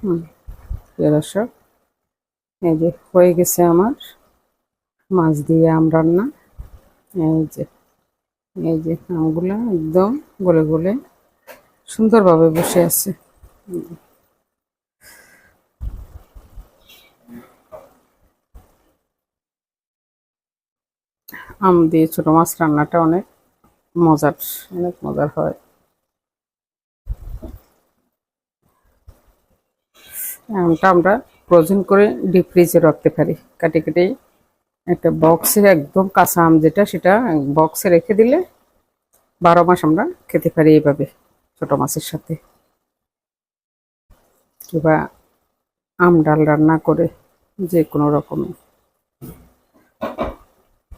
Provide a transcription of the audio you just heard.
হুম দর্শক, এই যে হয়ে গেছে আমার মাছ দিয়ে আম রান্না। এই যে এই যে আমগুলো একদম গলে গলে সুন্দরভাবে বসে আছে। আম দিয়ে ছোটো মাছ রান্নাটা অনেক মজার অনেক মজার হয়। আমটা আমরা ফ্রোজেন করে ডিপ ফ্রিজে রাখতে পারি। কাটে কেটে একটা বক্সে একদম কাঁচা আম যেটা, সেটা বক্সে রেখে দিলে বারো মাস আমরা খেতে পারি এইভাবে ছোটো মাছের সাথে। কিংবা আম ডাল রান্না করে যে কোনো রকমে